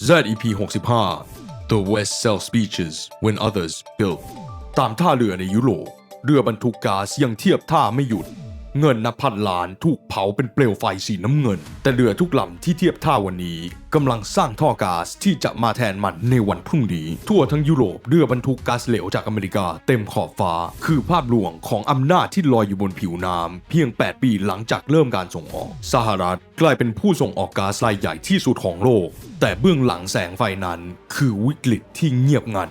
ZEP 65 The West sells beaches when others build ตามท่าเรือในยุโรปเรือบรรทุกก๊าซยังเทียบท่าไม่หยุด เงินนับพันล้านถูกเผาเป็นเปลวไฟสีน้ำเงิน แต่เรือทุกลำที่เทียบท่าวันนี้กำลังสร้างท่อก๊าซที่จะมาแทนมันในวันพรุ่งนี้ ทั่วทั้งยุโรปเรือบรรทุกก๊าซเหลวจากอเมริกาเต็มขอบฟ้า คือภาพลวงของอำนาจที่ลอยอยู่บนผิวน้ำเพียง 8 ปีหลังจากเริ่มการส่งออก สหรัฐกลายเป็นผู้ส่งออกก๊าซรายใหญ่ที่สุดของโลก แต่เบื้องหลังแสงไฟนั้น คือวิกฤตที่เงียบงัน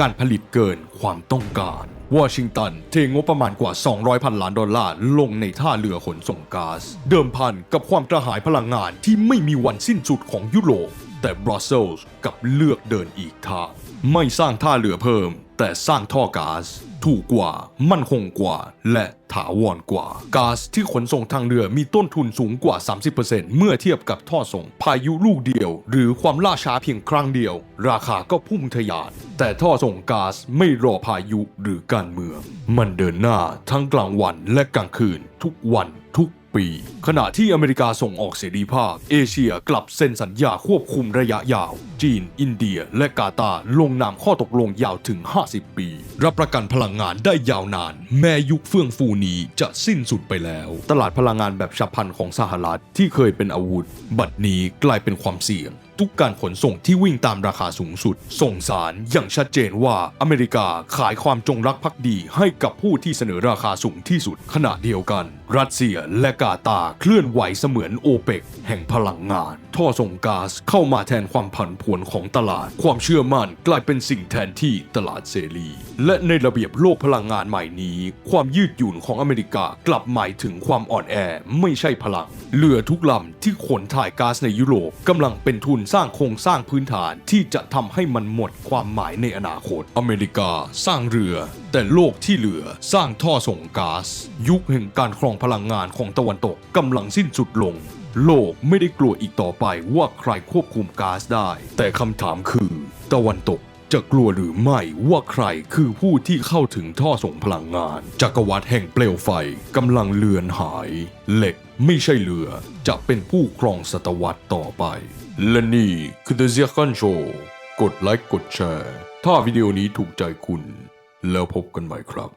การผลิตเกินความต้องการ วอชิงตันเทงบประมาณกว่า 200พันล้านดอลลาร์ลงในท่าเรือขนส่งก๊าซเดิมพันกับความกระหายพลังงานที่ไม่มีวันสิ้นสุดของยุโรปแต่บรัสเซลส์กับเลือกเดินอีกทางไม่สร้างท่าเรือเพิ่ม แต่สร้างท่อก๊าซถูกกว่า มั่นคงกว่า และถาวรกว่าก๊าซที่ขนส่งทางเรือมีต้นทุนสูงกว่า 30%เมื่อเทียบกับท่อส่งพายุลูกเดียว หรือความล่าช้าเพียงครั้งเดียว ราคาก็พุ่งทะยาน แต่ท่อส่งก๊าซไม่รอพายุหรือการเมือง มันเดินหน้าทั้งกลางวันและกลางคืนทุกวันทุก ปี ขณะที่อเมริกาส่งออกเสรีภาพ เอเชียกลับเซ็นสัญญาควบคุมระยะยาว จีน อินเดีย และกาตาร์ลงนามข้อตกลงยาวถึง 50 ปี รับประกันพลังงานได้ยาวนาน แม้ยุคเฟื่องฟูนี้จะสิ้นสุดไปแล้ว ตลาดพลังงานแบบฉับพลันของสหรัฐที่เคยเป็นอาวุธ บัดนี้กลายเป็นความเสี่ยง ทุกการขนส่งที่วิ่งตามราคาสูงสุด ส่งสารอย่างชัดเจนว่าอเมริกาขายความจงรักภักดีให้กับผู้ที่เสนอราคาสูงที่สุด ขณะเดียวกัน รัสเซียและกาตาเคลื่อนไหวเสมือนโอเปกแห่งพลังงาน ท่อส่งก๊าซเข้ามาแทนความผันผวนของตลาด ความเชื่อมั่นกลายเป็นสิ่งแทนที่ตลาดเสรี และในระเบียบโลกพลังงานใหม่นี้ ความยืดหยุ่นของอเมริกากลับหมายถึงความอ่อนแอไม่ใช่พลังเรือทุกลำที่ขนถ่ายก๊าซในยุโรปกำลังเป็นทุนสร้างโครงสร้างพื้นฐานที่จะทำให้มันหมดความหมายในอนาคต อเมริกาสร้างเรือ แต่โลกที่เหลือสร้างท่อส่งก๊าซยุคแห่งการครองพลังงานของตะวันตกกำลังสิ้นสุดลง โลกไม่ได้กลัวอีกต่อไปว่าใครควบคุมก๊าซได้ แต่คำถามคือ ตะวันตก จะกลัวหรือไม่ว่าใครคือผู้ที่เข้าถึงท่อส่งพลังงาน จักรวรรดิแห่งเปลวไฟกำลังเลือนหาย เหล็กไม่ใช่เรือจะเป็นผู้ครองศตวรรษต่อไป และนี่คือ The z e r k a n Show กดไลค์กดแชร์ ถ้าวิดีโอนี้ถูกใจคุณ แล้วพบกันใหม่ครับ